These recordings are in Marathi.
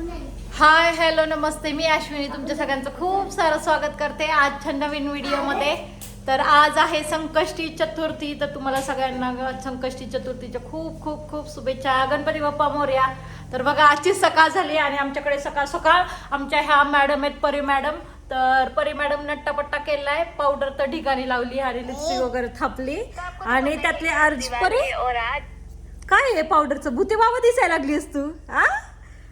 हाय हॅलो नमस्ते. मी अश्विनी. तुमच्या सगळ्यांचं खूप सारं स्वागत करते आजच्या नवीन व्हिडिओमध्ये. तर आज आहे संकष्टी चतुर्थी. तर तुम्हाला सगळ्यांना संकष्टी चतुर्थीच्या खूप खूप खूप शुभेच्छा. गणपती बाप्पा मोर्या. तर बघा आजची सकाळ झाली आणि आमच्याकडे सकाळ सकाळ आमच्या ह्या मॅडम आहेत परी मॅडम तर परी मॅडम नट्टापट्टा केलाय पावडर तर ठिकाणी लावली आणि लिपस्टिक वगैरे थापली. आणि त्यातली अर्ज परी? काय आहे पावडरचं भूते बाबा दिसायला लागलीस तू आ?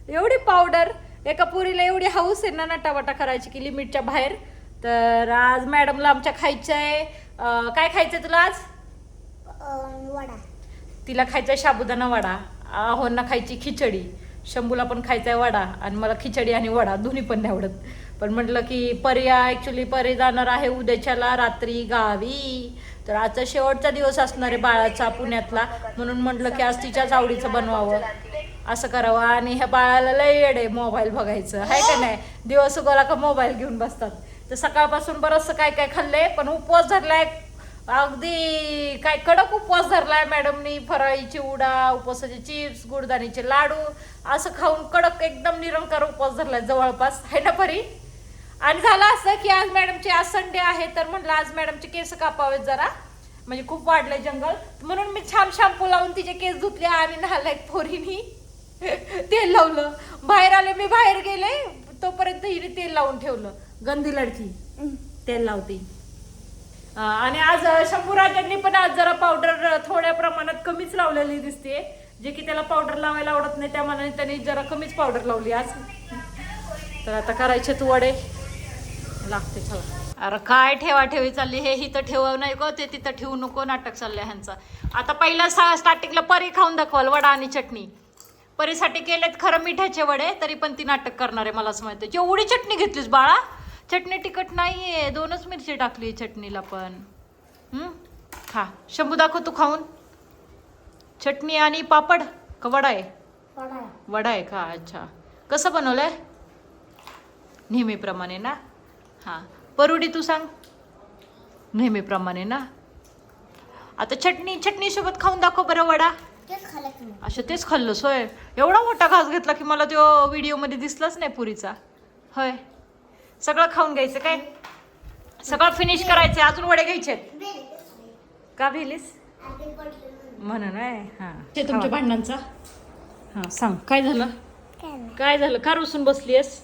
एवढी पावडर एका पुरीला एवढी हाऊस आहे ना नटावटा करायची की लिमिटच्या बाहेर. तर आज मॅडमला आमच्या खायचं आहे काय खायचंय तुला आज? वडा. तिला खायचा आहे साबुदाणा वडा आहोंना खायची खिचडी शंभूला पण खायचा आहे वडा आणि मला खिचडी आणि वडा दोन्ही पण नाही आवडत. पण म्हटलं की पर्या ॲक्च्युली परी जाणार आहे उद्याच्याला रात्री गावी. तर आजचा शेवटचा दिवस असणार आहे बाळाचा पुण्यातला. म्हणून म्हटलं की आज तिच्याच आवडीचं बनवावं. असं करावं. आणि ह्या बाळाला लय येड आहे मोबाईल बघायचं. आहे का नाही? दिवस उगवला का मोबाईल घेऊन बसतात. तर सकाळपासून बरंचसं काय काय खाल्लंय पण उपवास धरलाय. अगदी काय कडक उपवास धरलाय मॅडमनी. फराळी चिवडा उपवासाचे चिप्स गुडदाणीचे लाडू असं खाऊन कडक एकदम निरंकार उपवास धरलाय जवळपास. आहे ना परी? आणि झालं असं की आज मॅडमचे आज संडे आहे तर म्हटलं आज मॅडमचे केस कापावेत जरा. म्हणजे खूप वाढलंय जंगल. म्हणून मी छान शॅम्पू लावून तिचे केस धुतले आणि नाला पोरीनी. तेल लावलं. बाहेर आले मी बाहेर गेले तोपर्यंत हिने तेल लावून ठेवलं. गंदी लडकी. तेल लावते. आणि आज शंभूराजांनी पण आज जरा पावडर थोड्या प्रमाणात कमीच लावलेली दिसते. जे की त्याला पावडर लावायला आवडत नाही त्या मनाने त्यांनी जरा कमीच पावडर लावली आज. तर आता करायचे तू वडे. लागते चला. अरे काय ठेवा ठेवी चालली? हे हिथं ठेवू नाही गो ते तिथं ठेवू नको नाटक चाललंय ह्यांचं. आता पहिला स्टार्टिंगला परी खाऊन दाखवाल वडा आणि चटणी. परीसाठी केलेत खरं मिठाचे वडे तरी पण ती नाटक करणार आहे मला असं माहिती जेवढी चटणी घेतलीस बाळा चटणी तिखट नाहीये दोनच मिरची टाकली चटणीला पण. हम्म? खा. शंभू दाखव तू खाऊन. चटणी आणि पापड का वडा आहे? वडा वडा आहे का? अच्छा. कसं बनवलंय? नेहमीप्रमाणे ना? हां. परुडी तू सांग. नेहमीप्रमाणे ना? आता चटणी चटणीसोबत खाऊन दाखव बरं वडा. असं तेच खाल्लं सोय. एवढा मोठा घास घेतला की मला तो व्हिडिओमध्ये दिसलाच नाही पुरीचा. होय. सगळं खाऊन घ्यायचं काय? सगळं फिनिश करायचं अजून वडे घ्यायचे का भिलीस म्हणून आहे हां. ते तुमच्या भांडणांचा? हां सांग. काय झालं? काय झालं? का रुसून बसलीयस?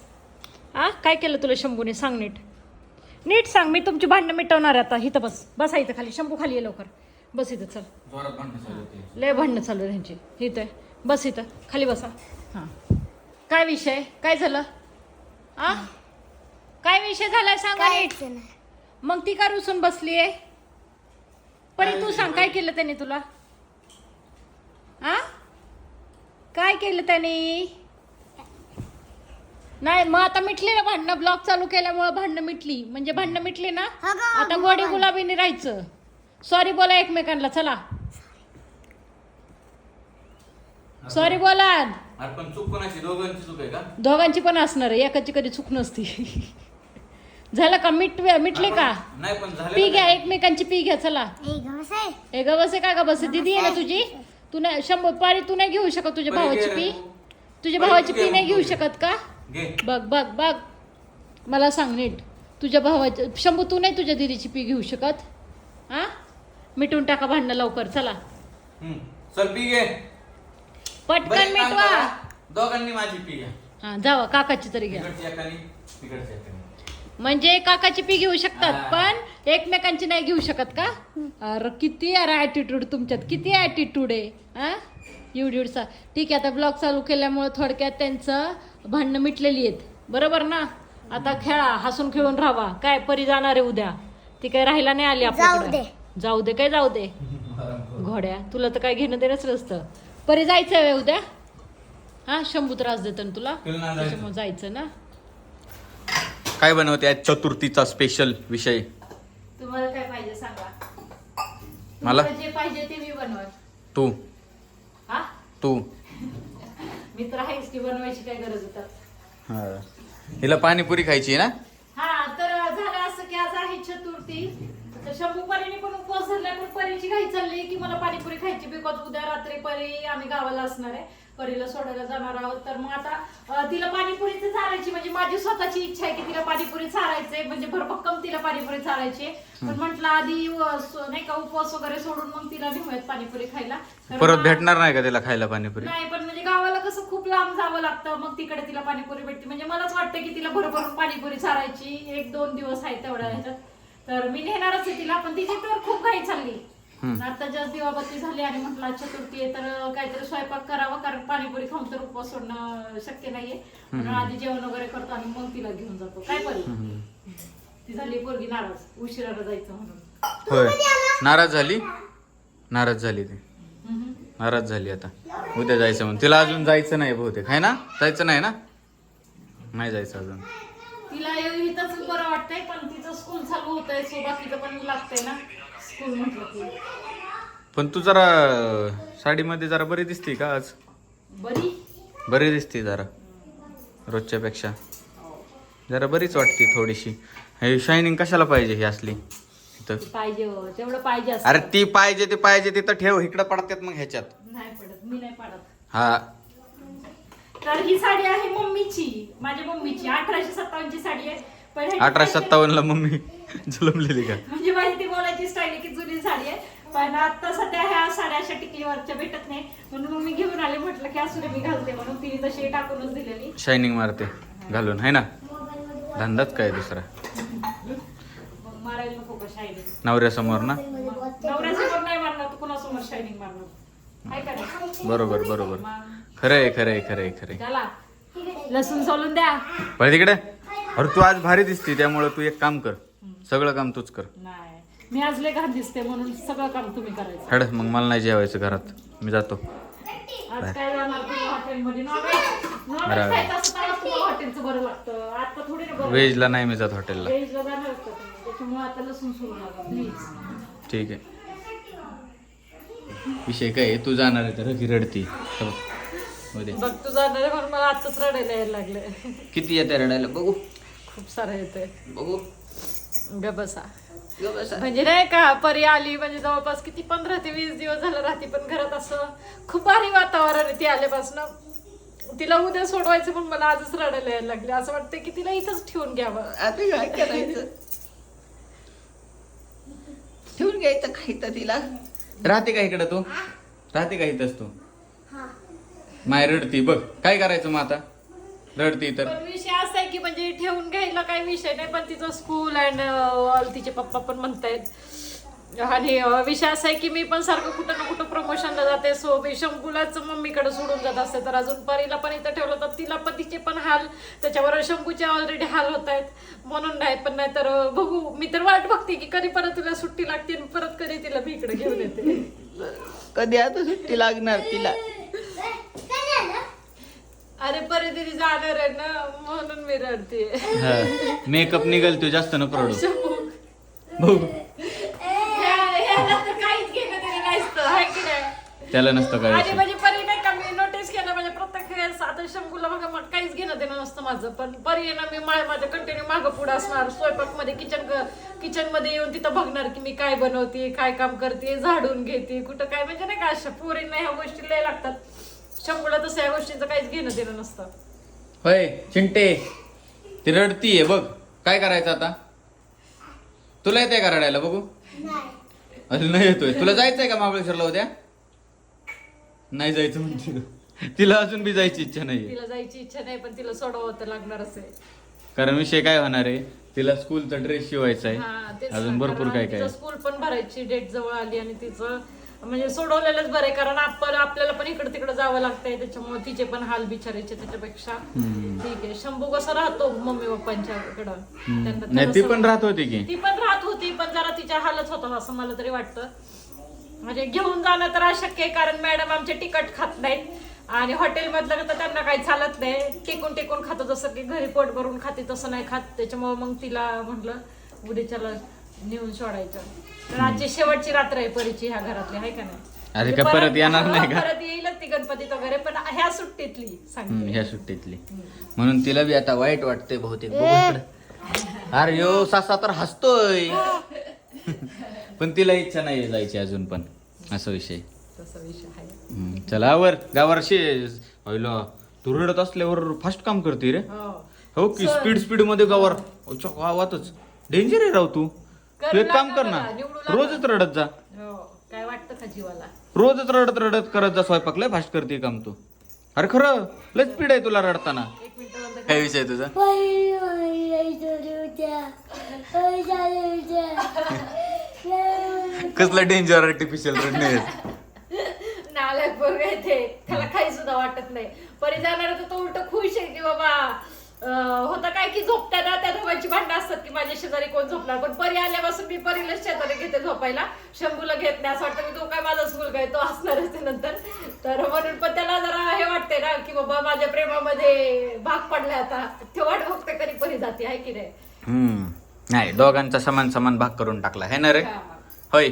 आ? काय केलं तुला शंभूने? सांग नीट. नीट सांग मी तुमची भांडणं मिटवणार आहे आता. इथं बस. बसा इथं खाली. शंभू खाली ये लवकर. बस इथं चल. जोरात भांडणं चालू होते. लय भांडणं चालू आहे त्यांची इथं आहे. बस इथं खाली बसा. हां. काय विषय? काय झालं? आ? काय विषय झालाय सांगा नीट मग ती का रुसून बसलीये? परी तू सांग काय केलं त्याने तुला? आ? काय केलं त्याने? नाही मग आता मिटली ना भांडणं? ब्लॉग चालू केल्यामुळे भांडणं मिटली. म्हणजे भांडणं मिटली ना? हा का? आता गोडी गुलाबीने राहायचं. सॉरी बोला एकमेकांना चला. सॉरी बोला. अरे पण चूक कोणाची? दोघांची चूक आहे का? दोघांची पण असणार आहे. एकाची कधी चूक नसती. झालं का? मिट मिटले का? नाही पण झालं पी घ्या एकमेकांची पी घ्या चला. हे ग बसे का ग बसे? दिदी आहे ना तुझी? तू नाही शंभर पारी तू नाही घेऊ शकत तुझ्या भावाची पी. तुझ्या भावाची पी नाही घेऊ तुझी. शकत का? बघ बघ बघ. मला सांग नीट. तुझ्या भावाची शंभू तू नाही तुझ्या दिदीची पी घेऊ शकत? हा मिटून टाका भांडणं लवकर चला. हम्म. चल पी घे. पटकन बरं, एक काम मिटवा. करा. दोघांनी माझी पी घ्या. हा जावा काकाची तरी घ्या. तिकडच्या एकाने तिकडच्या एकाने. म्हणजे काकाची पी घेऊ शकतात हा. पण एकमेकांची नाही घेऊ शकत का? अरे किती अरे ॲटिट्यूड तुमच्यात किती ॲटिट्यूड आहे हा? एवढीवडसा ठीक आहे आता ब्लॉग चालू केल्यामुळे थोडक्यात त्यांचं भांडणं मिटलेली आहेत. बरोबर ना? आता खेळा हसून खेळून राहावा काय परी जाणार आहे उद्या. ती काय राहायला नाही आली आपल्याकडे. जाऊ दे काय जाऊ दे? घोड्या तुला तर काय घेणं देणंच नसतं. परी जायचं आहे उद्या? हा शंभू त्रास देतो ना तुला? तुला नाही जायचं. त्याच्यामुळे जायचं ना? काय बनवते आज चतुर्थीचा स्पेशल विषय? तुम्हाला काय पाहिजे सांगा. मला? तुम्हाला जे पाहिजे ते मी बनवा तू. हा? तू. मी तर आहेच की बनवायची काय गरज होतात हा. हिला पाणीपुरी खायची आहे ना? हा तर झालं असं की आज आहे चतुर्थी. तर शंभू परीने पण उपवास धरलाय पण परीची घाई चालली की मला पाणीपुरी खायची बिकॉज उद्या रात्री परी आम्ही गावाला असणार आहे. परीला सोडायला जाणार आहोत. तर मग आता अं, तिला पाणीपुरीच चारायची म्हणजे माझी स्वतःची इच्छा आहे की तिला पाणीपुरी चारायचंय. म्हणजे भरभक्कम तिला पाणीपुरी चारायची आहे. पण म्हटलं आधी अं, स- नाही का उपवास वगैरे सोडून मग तिला नेऊयात पाणीपुरी खायला. कारण परत भेटणार नाही का त्याला खायला पाणीपुरी? नाही पण म्हणजे गावाला कसं खूप लांब जावं लागतं. मग तिकडे तिला पाणीपुरी भेटते. म्हणजे मलाच वाटतं की तिला भरभरून पाणीपुरी चारायची. एक दोन दिवस आहे तेवढ्या ह्याच्यात. तर मी नेणारच आहे तिला पण तिची तर खूप घाई चालली. आता जस्ट दिवाबत्ती झाली आणि म्हटलं चतुर्थी आहे तर काहीतरी स्वयंपाक करावा कारण पाणीपुरी खाऊन तर उपवास सोडणं शक्य नाहीये. म्हणून आधी जेवण वगैरे करतो आणि मग तिला घेऊन जातो. काय परी ती झाली पोरगी नाराज. उशिराला जायचं म्हणून. होय. नाराज झाली? नाराज झाली ती. नाराज झाली आता. उद्या जायचं म्हणून. तिला अजून जायचं नाही बहुतेक. आहे ना? जायचं नाही ना? नाही जायचं अजून. तिला इथंच बरं वाटतंय पण तिचं स्कूल चालू होतंय सो बाकीचं पण लागतंय ना. स्कूल म्हटलं की. पण तू जरा साडीमध्ये जरा बरी दिसते का आज? बरी? बरी दिसते जरा रोजच्या पेक्षा जरा बरीच वाटते थोडीशी. हे शायनिंग कशाला पाहिजे ही असली? इथं. पाहिजे हो, तेवढं पाहिजे असतं. अरे ती पाहिजे ती पाहिजे तिथं ठेव इकडं पडतात मग ह्याच्यात. नाही पडत मी नाही पडत. हा. तर ही साडी आहे मम्मीची. माझ्या मम्मीची. अठराशे सत्तावन्नची साडी आहे. पण ह्याची अठराशे fashion- सत्तावन्नला मम्मी जुलमलेली का? म्हणजे माझी ती बोलायची स्टाईल आहे की जुनी साडी आहे. पण आता सध्या ह्या साड्या अशा टिकलीवरच्या भेटत नाही. म्हणून मग मी घेऊन आले. म्हटलं की असू दे मी घालते म्हणून तिने तशी टाकूनच दिलेली. शायनिंग मारते. घालून. है ना? धंदाच काय दुसरा? मग मारायला नको का शायनिंग नवऱ्यासमोर ना? नवऱ्यासमोर नाही मारणार. तू कुणासमोर शायनिंग मारणार? बरोबर बरोबर. खरंय खरंय खरंय खरंय. चला. लसूण सोलून द्या. पण तिकडे. अरे तू आज भारी दिसते त्यामुळे तू एक काम कर. सगळं काम तूच कर. नाही. मी आज लय घाण दिसते म्हणून सगळं काम तुम्ही करायचं. हड मग मला नाही जेवायचं घरात. मी जातो. आज काय जाणार तुम्ही हॉटेलमध्ये? नॉनव्हेज नॉनव्हेज बरं. खायचं असं तर तुम्हाला हॉटेलचं बरं लागतं आता थोडी ना बरं व्हेजला नाही मी जात हॉटेलला. व्हेजला जाणार असतं तुम्ही. त्याच्यामुळे आता लसूण सोडू नका प्लीज ठीक आहे. विषय काय आहे, तू जाणार आहे तर की रडती. हे बघ. उद्या. बघ तू जाणार आहे म्हणून मला आताच रडायला यायला लागले. किती येते रडायला? बघू. खूप सारं येते बघू. ग बसा. म्हणजे नाही का परी आली म्हणजे जवळपास किती पंधरा ते वीस दिवस झालं राहते पण घरात असं खूप भारी वातावरण आहे ती आल्यापासून. तिला उद्या सोडवायचं पण मला आजच रडायला यायला लागले. असं वाटतं की तिला इथंच ठेवून घ्यावं. आता काय करायचं? ठेवून घ्यायचं खायचं तिला? राहते का इकडं तू? राहते का इथंच तू? हा. माय रडती बघ काय करायचं मग आता? रडती तर. पण विषय असा आहे की म्हणजे ठेवून घ्यायला काही विषय नाही पण तिचं स्कूल अँड ऑल तिचे पप्पा पण म्हणतायत आणि विषय असा आहे की मी पण सारखं कुठं ना कुठं प्रमोशनला जाते. सो मी शंभूलाच मम्मीकडे सोडून जात असते. तर अजून परीला पण इथं ठेवलं तर तिला पण तिचे पण हाल त्याच्यावर शंभूचे ऑलरेडी हाल होत आहेत. म्हणून नाही पण नाही तर बघू. मी तर वाट बघते की कधी परत तुला सुट्टी लागते आणि परत कधी तिला मी इकडे घेऊन येते. कधी आता सुट्टी लागणार तिला? अरे परी दिदी जाणार आहे ना म्हणून मी रडते. मेकअप निघल तू जास्त शंभू. बघू. त्याला नसतं काय आणि. म्हणजे परी नाही का मी नोटीस केलं म्हणजे प्रत्येक वेळेस आता शंभूला मग काहीच घेणं देणं नसतं माझं. पण परी आहे ना मी माझ्या कंटिन्यू मागं पुढे असणार. स्वयंपाकमध्ये किचन किचनमध्ये येऊन तिथं बघणार की मी काय बनवते काय काम करते झाडून घेते कुठं काय. म्हणजे नाही का अशा पोरींना ह्या गोष्टी लय लागतात. शंभूला तसं या गोष्टीचं काहीच घेणं देणं नसतं. होय चिंटे ती रडतीये बघ. काय करायचं आता? तुला येते का रडायला? बघू. नाही. अजून नाही येतोय. तुला जायचंय का महाबळेश्वरला उद्या? नाही जायचं म्हणते. तिला अजून बी जायची इच्छा नाहीये. तिला जायची इच्छा नाही पण तिला सोडवावं तर लागणारच आहे. कारण विषय काय होणार आहे? तिला स्कूलचा ड्रेस शिवायचा हा, आहे तेच अजून भरपूर कारण काय काय तिचं स्कूल पण भरायची डेट जवळ आली आणि तिचं म्हणजे सोडवलेलंच बरं आहे कारण आपण आपल्याला पण इकडे तिकडे जावं लागतंय त्याच्यामुळे तिचे पण हाल बिचारायचे त्याच्यापेक्षा. ठीक आहे शंभू कसं राहतो मम्मी पप्पांच्या कडं हम्म. त्यांना- नाही ती पण राहत होती की? ती पण राहत होती पण जरा तिच्या हालच होतं असं मला तरी वाटतं. म्हणजे घेऊन जाणं तर अशक्य आहे कारण मॅडम आमचे तिकट खात नाहीत. आणि हॉटेलमधलं तर त्यांना काही चालत नाही. टेकून टेकून खातो जसं की घरी पोट भरून खाते तसं नाही खात. त्याच्यामुळे मग तिला म्हटलं उद्याच्याला नेऊन सोडायचं. तर आजची शेवटची रात्र आहे परीची ह्या घरातली आहे का नाही? अरे म्हणजे का परत येणार नाही का? परत येईलच ती गणपतीत वगैरे पण ह्या सुट्टीतली हम्म, सांगते ह्या सुट्टीतली. म्हणून तिला बी आता वाईट वाटते बहुतेक बघू इकडं. अरे यो सासा तर हसतोय. पण तिला इच्छा नाही जायची अजून पण. असा विषय. तसा विषय आहे. हम्म, चला वर गावावर शे होईल तू रडत असल्यावर फास्ट काम करते रे. हो. हो की स्पीड स्पीडमध्ये गावावर अच्छा, गावातच डेंजर आहे राव तू. कर तू एक काम लागा कर ना. बघा, निवडू लागा. रोजच रडत जा. हो काय वाटतं का जीवाला? रोजच रडत रडत करत जा स्वयंपाक. लय फास्ट करते काम तू. अरे खरं लय स्पीड आहे तुला रडताना. एक मिनिट बंद कर. काय विषय तुझा? कसलं डेंजर आर्टिफिशियल रडणे नालायक पोरग आहे ते. त्याला काही सुद्धा वाटत नाही. परी जाणार तर तो उलट खुश आहे की बाबा अं, होतं काय की झोपताना त्या दोघांची भांडणं असतात की माझ्या शेजारी कोण झोपणार? पण परी आल्यापासून मी परीला शेजारी घेते झोपायला. शंभूला घेत नाही. असं वाटतं की तो काय माझा स्कूल काय तो असणारच आहे नंतर तर म्हणून पण त्याला जरा हे वाटते ना की बाबा माझ्या प्रेमामध्ये भाग पडलाय आता. ते वाट बघते कधी परी जाते आहे की नाही? हम्म. नाही दोघांचा समान समान भाग करून टाकला. है ना रे? हा. होय.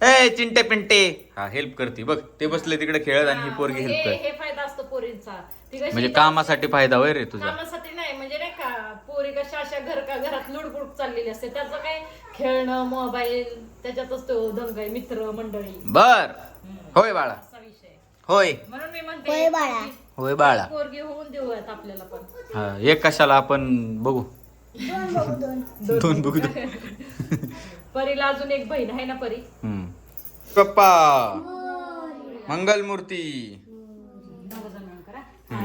ए चिंटे पिंटे. हा हेल्प करते. बघ ते बसले तिकडे खेळत आणि ही पोरगी हेल्प हे कर हे फायदा असतो पोरींचा. ती कशी म्हणजे कामासाठी फायदा होय रे तुझा. कामासाठी नाही म्हणजे नाही का पोरी कशा अशा घर का घरात लुडबुड चाललेली असते. त्याचं काय खेळणं मोबाईल त्याच्यातच तो दंग आहे मित्र मंडळी. बर. होय बाळा. असा विषय. होय. म्हणून मी होय म्हणते बाळा. होय बाळा. पोरगी होऊन देऊयात आपल्याला पण. हा एक कशाला आपण बघू. दोन बघू दोन. दोन बघू दो. परीला अजून एक बहीण आहे ना परी? हम्म. पप्पा मंगल मूर्ती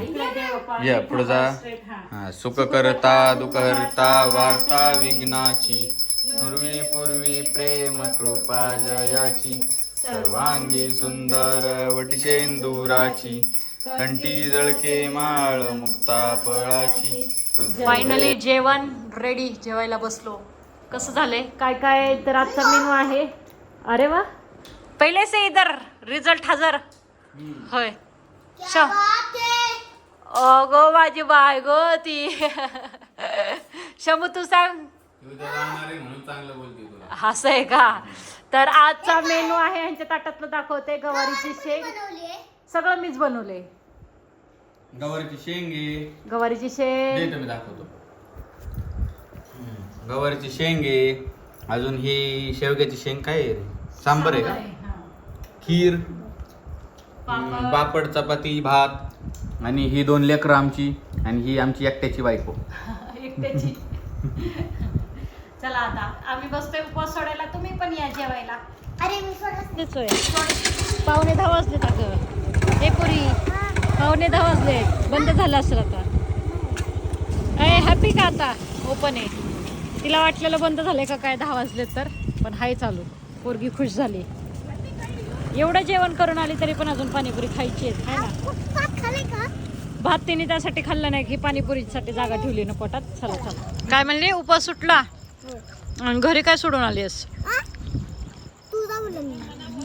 इकडे दे बाप्पा. या पुढे जा. हा. सुख करता दुःख हरता वार्ता विघ्नाची. पूर्वी पूर्वी प्रेम कृपा जयाची. सर्वांगी सुंदर वटिशेंदुराची कंठी जळके माळ मुक्ता फळाची. फायनली जेवण रेडी जेवायला बसलो. कसं झालंय? काय काय तर आजचा मेनू आहे. अरे वा. पहिले से इधर रिझल्ट हजर. होय. श. अगो माझी बाय गो ती. शमू तू सांग. असं आहे का? तर आजचा मेनू आहे ह्यांच्या ताटातलं दाखवते गवारीची शेंग. सगळं मीच बनवलंय गवारीची शेंगे गवारीची शेंग. मी दाखवतो. गवारीची शेंगे अजून ही शेवग्याची शेंग काय आहे रे? सांबर आहे का? खीर हम्म, पापड चपाती भात आणि ही दोन लेकरं आमची आणि ही आमची एकट्याची बायको. एकट्याची. चला आता आम्ही बसतोय उपवास सोडायला. तुम्ही पण या जेवायला. अरे मी सोडत देतोय पावणे दहा वाजले अगं. हे पुरी. पावणे दहा वाजले बंद झालं असेल आता. अय हॅपी का आता? ओपन आहे. तिला वाटलेलं बंद झालंय का काय? दहा वाजले तर. पण हाय चालू. पोरगी खुश झाली. एवढं जेवण करून आली तरी पण अजून पाणीपुरी खायची आहे. हाय ना? भात तिने त्यासाठी खाल्लं नाही की पाणीपुरीसाठी जागा ठेवली ना पोटात. चला चला. काय म्हणली? उपास सुटला? आणि घरी काय सोडून आली आहेस?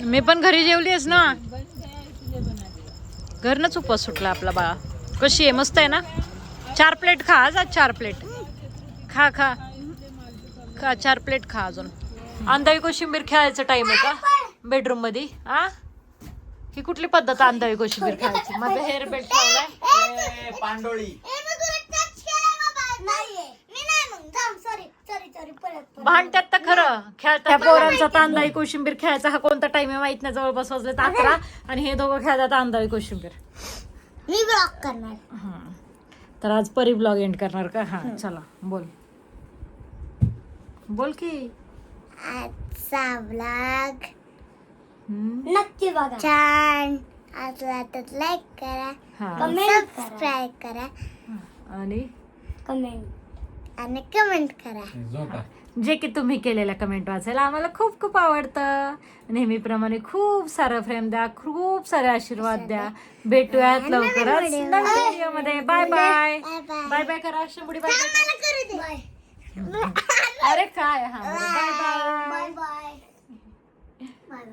मी पण घरी जेवली आहेस ना? घरनंच उपवास सुटला आपला बाळा. कशी आहे? मस्त आहे ना? चार प्लेट खा आज आज चार प्लेट. खा खा. खा चार प्लेट खा अजून. आंधळी कोशिंबीर खेळायचं टाइम आहे का? बेडरूममध्ये आ? ही कुठली पद्धत आंधळी कोशिंबीर खेळायची? माझं हेअर बेल्ट ठेवलाय. पांडोळी. ए मी तुला टच केलं बाबा. नाहीये. मी नाही मग जाम सॉरी सॉरी सॉरी परत परत. भांडत्यात तर खरं. खेळतात पोरांचा तांदळी कोशिंबीर खेळायचा हा कोणता टाइम आहे माहीत नाही. जवळपास वाजले अकरा. आणि हे दोघं खेळतात तांदळी कोशिंबीर. मी ब्लॉक करणार. हं. तर आज परी ब्लॉग एंड करणार का? हा चला. बोल. बोल की. आजचा ब्लॉग. नक्की बघा. छान. असला तर लाईक करा. हा. कमेंट सबस्क्राईब करा. आणि? कमेंट आणि कमेंट करा. जे की तुम्ही केलेल्या कमेंट वाचायला आम्हाला खूप खूप आवडतं. नेहमीप्रमाणे खूप सारं प्रेम द्या खूप सारे आशीर्वाद द्या. भेटूयात लवकरच. नवीन व्हिडिओमध्ये bye bye bye bye bye bye करा. शंभुडी बाय बाय मला करू दे. अरे काय हा बाय बाय बाय बाय